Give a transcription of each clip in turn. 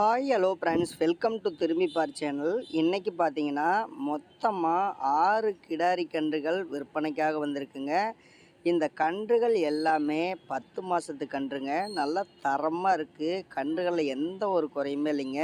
Hi hello friends welcome to Thirumbi Paar channel இன்றைக்கி பார்த்தீங்கன்னா மொத்தமாக ஆறு கிடாரி கன்றுகள் விற்பனைக்காக வந்திருக்குங்க. இந்த கன்றுகள் எல்லாமே பத்து மாதத்து கன்றுங்க. நல்லா தரமாக இருக்குது கன்றுகளில் எந்த ஒரு குறையுமே இல்லைங்க.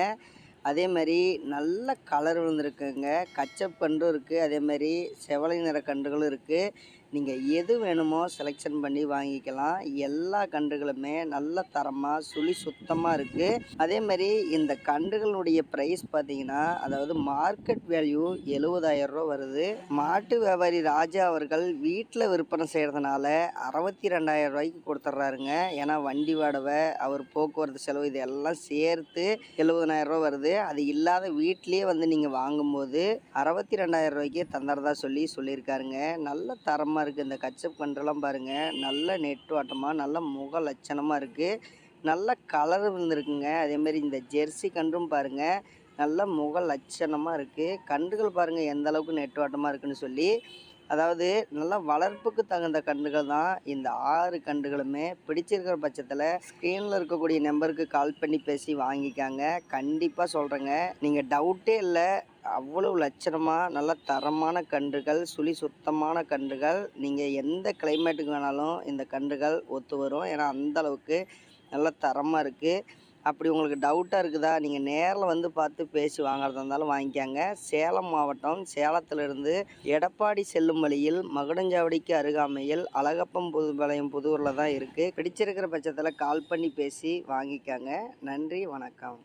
அதே மாதிரி நல்ல கலர் விழுந்திருக்குங்க. கச்சப் கன்றும் இருக்குது அதே மாதிரி செவலை நிற கன்றுகளும் இருக்குது நீங்கள் எது வேணுமோ செலெக்ஷன் பண்ணி வாங்கிக்கலாம். எல்லா கன்றுகளுமே நல்ல தரமாக சுழி சுத்தமாக இருக்குது அதே மாதிரி இந்த கன்றுகளுடைய ப்ரைஸ் பார்த்தீங்கன்னா அதாவது மார்க்கெட் வேல்யூ எழுபதாயிரம் ரூபா வருது. மாட்டு வியாபாரி ராஜா அவர்கள் வீட்டில் விற்பனை செய்கிறதுனால அறுபத்தி ரெண்டாயிரம் ரூபாய்க்கு கொடுத்துட்றாருங்க ஏன்னா வண்டி வாடகை அவர் போக்குவரத்து செலவு இது எல்லாம் சேர்த்து எழுபதனாயிரம் ரூபா வருது. அது இல்லாத வீட்லேயே வந்து நீங்கள் வாங்கும்போது அறுபத்தி ரெண்டாயிரம் ரூபாய்க்கே தந்துறதா சொல்லி சொல்லியிருக்காருங்க. நல்ல தரமாக இருக்குது இந்த கச்சப் கன்றுலாம் பாருங்கள் நல்ல நெட்டுவாட்டமாக நல்ல முக லட்சணமாக இருக்குது நல்ல கலர் இருந்திருக்குங்க. அதேமாரி இந்த ஜெர்சி கன்றும் பாருங்கள் நல்ல முக லட்சணமாக இருக்குது கன்றுகள் பாருங்கள் எந்த அளவுக்கு நெட்டுவாட்டமாக இருக்குன்னு சொல்லி. அதாவது நல்லா வளர்ப்புக்கு தகுந்த கன்றுகள் தான் இந்த ஆறு கன்றுகளுமே. பிடிச்சிருக்கிற பட்சத்தில் ஸ்க்ரீனில் இருக்கக்கூடிய நம்பருக்கு கால் பண்ணி பேசி வாங்கிக்காங்க. கண்டிப்பாக சொல்கிறேங்க நீங்கள் டவுட்டே இல்லை. அவ்வளவு லட்சணமாக நல்ல தரமான கன்றுகள் சுழி சுத்தமான கன்றுகள். நீங்கள் எந்த கிளைமேட்டுக்கு வேணாலும் இந்த கன்றுகள் ஒத்து வரும். ஏன்னா அந்த அளவுக்கு நல்ல தரமாக இருக்குது அப்படி உங்களுக்கு டவுட்டாக இருக்குதா நீங்கள் நேரில் வந்து பார்த்து பேசி வாங்குறதா இருந்தாலும் வாங்கிக்காங்க. சேலம் மாவட்டம் சேலத்திலிருந்து எடப்பாடி செல்லும் வழியில் மகுடஞ்சாவடிக்கு அருகாமையில் அழகப்பம் புதுபாளையம் புதூரில் தான் இருக்குது பிடிச்சிருக்கிற பட்சத்தில் கால் பண்ணி பேசி வாங்கிக்காங்க. நன்றி வணக்கம்.